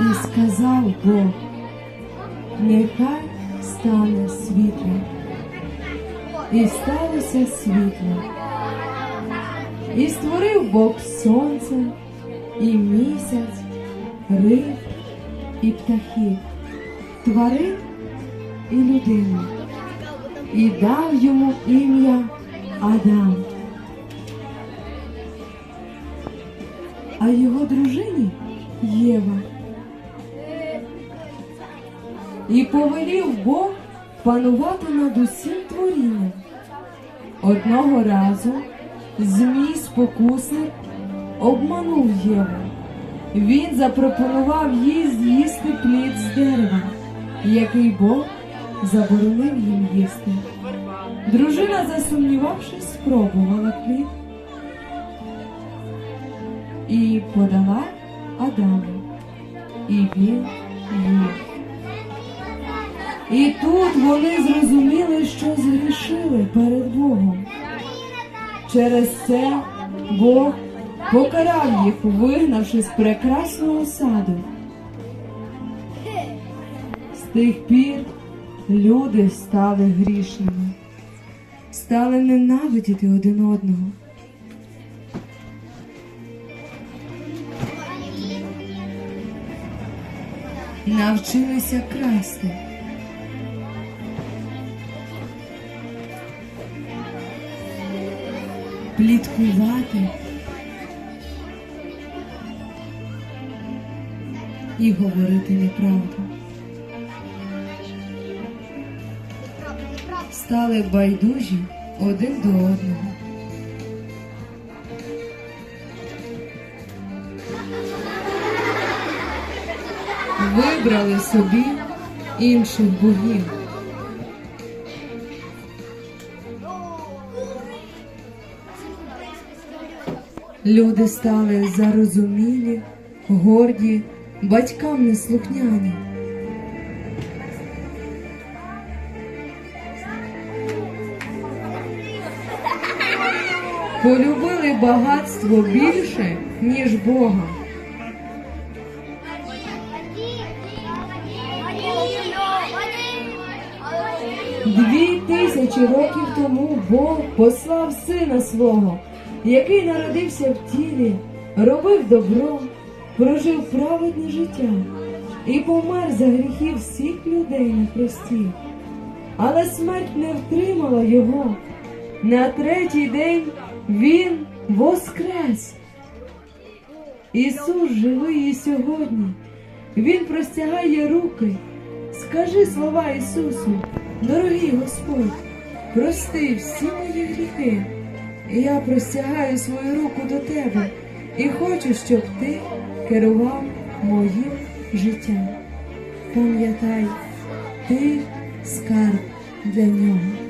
І сказав Бог, нехай стане світло. І сталося світло. І створив Бог сонце, і місяць, риб і птахів, тварин і людину, і дав йому ім'я Адам. А його дружині Єва. І повелів Бог панувати над усім творінням. Одного разу змій спокусник обманув Єву. Він запропонував їй з'їсти плід з дерева, який Бог заборонив їм їсти. Дружина, засумнівавшись, спробувала плід і подала Адаму, і він їв. І тут вони зрозуміли, що згрішили перед Богом. Через це Бог покарав їх, вигнавши з прекрасного саду. З тих пір люди стали грішними, стали ненавидіти один одного. Навчилися красти. Пліткувати і говорити неправду. Стали байдужі один до одного. Вибрали собі інших богів. Люди стали зарозумілі, горді, батькам неслухняні. Полюбили багатство більше, ніж Бога. Дві тисячі років тому Бог послав сина свого, який народився в тілі, робив добро, прожив праведне життя і помер за гріхи всіх людей на хресті. Але смерть не втримала його. На третій день він воскрес. Ісус живий і сьогодні. Він простягає руки. Скажи слова Ісусу, дорогий Господь, прости всі мої гріхи. Я простягаю свою руку до тебе і хочу, щоб ти керував моїм життям. Пам'ятай, ти скарб для нього.